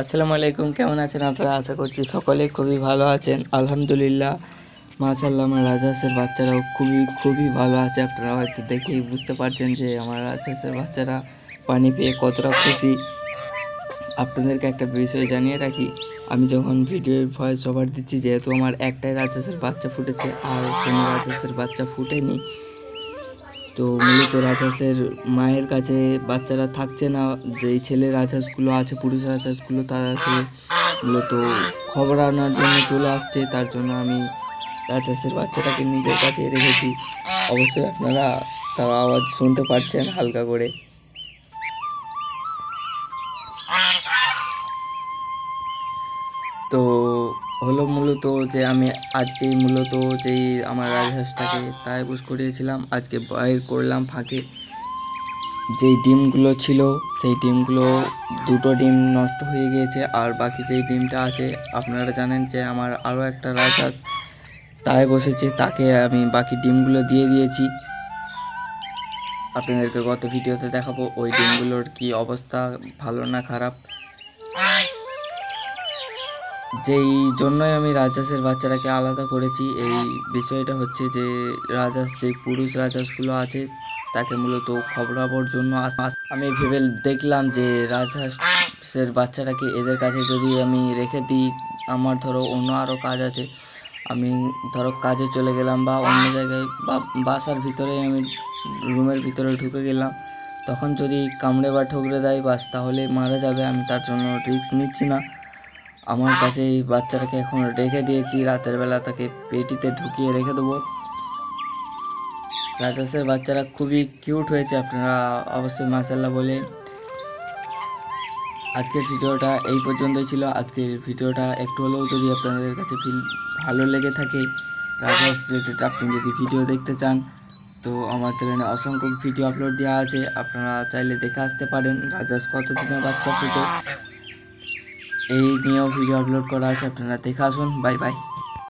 আসসালামু আলাইকুম, কেমন আছেন আপনারা? আশা করছি সকলে খুবই ভালো আছেন। আলহামদুলিল্লাহ মাশাল্লাহ আমার রাজহাঁসের বাচ্চারাও খুবই খুবই ভালো আছে। আপনারা হয়তো দেখেই বুঝতে পারছেন যে আমার রাজহাঁসের বাচ্চারা পানি পেয়ে কতটা খুশি। আপনাদেরকে একটা বিষয় জানিয়ে রাখি, আমি যখন ভিডিওর ভয়েস ওভার দিচ্ছি, যেহেতু আমার একটাই রাজহাঁসের বাচ্চা ফুটেছে, আর কোনো রাজহাঁসের বাচ্চা ফুটেনি তো মূলত রাজহাঁসের মায়ের কাছে বাচ্চারা থাকছে না, যেই ছেলে রাজহাঁসগুলো আছে, পুরুষ রাজহাঁসগুলো তাদেরকে মূলত খবর আনার জন্য চলে আসছে, তার জন্য আমি রাজহাঁসের বাচ্চাটাকে নিজের কাছে রেখেছি। অবশ্যই আপনারা, তার আওয়াজ শুনতে পাচ্ছেন হালকা করে। তো হলো মূলত যে আমি আজকেই মূলত যেই আমার রাজহাঁসটাকে তাই বুঝ করিয়েছিলাম, আজকে বাইর করলাম ফাঁকে। যেই ডিমগুলো ছিল, সেই ডিমগুলো, দুটো ডিম নষ্ট হয়ে গিয়েছে আর বাকি যেই ডিমটা আছে, আপনারা জানেন যে আমার আরও একটা রাজহাঁস তাই বসেছে, তাকে আমি বাকি ডিমগুলো দিয়ে দিয়েছি। আপনাদেরকে গত ভিডিওতে দেখাবো ওই ডিমগুলোর কি অবস্থা, ভালো না খারাপ? যেই জন্যই আমি রাজহাঁসের বাচ্চাটাকে আলাদা করেছি, এই বিষয়টা হচ্ছে যে রাজহাঁস যে পুরুষ রাজহাঁসগুলো আছে, তাকে মূলত খবরাবর জন্য আমি ভেবে দেখলাম যে রাজহাঁসের বাচ্চাটাকে এদের কাছে যদি আমি রেখে দিই, আমার ধরো অন্য আরও কাজ আছে, আমি ধরো কাজে চলে গেলাম বা অন্য জায়গায় বা বাসার ভিতরে আমি রুমের ভিতরে ঢুকে গেলাম, তখন যদি কামড়ে বা ঠুকরে দেয় বাস, তাহলে মারা যাবে, আমি তার জন্য রিস্ক নিচ্ছি না। আমার কাছে এই বাচ্চাটাকে এখন রেখে দিয়েছি, রাতের বেলা তাকে পেটিতে ঢুকিয়ে রেখে দেবো। রাজাসের বাচ্চারা খুবই কিউট হয়েছে, আপনারা অবশ্যই মাসাল্লাহ বলে। আজকের ভিডিওটা এই পর্যন্তই ছিল। আজকের ভিডিওটা একটু হলেও যদি আপনাদের কাছে ফিল ভালো লেগে থাকে, রাজহাঁস রিলেটেড আপনি যদি ভিডিও দেখতে চান, তো আমার চ্যানেলে অসংখ্য ভিডিও আপলোড দেওয়া আছে। আপনারা চাইলে দেখে আসতে পারেন রাজাস কতদিনের বাচ্চা ফুটে এই নিয়েও ভিডিও আপলোড করা আছে আপনারা দেখে আসুন। Bye bye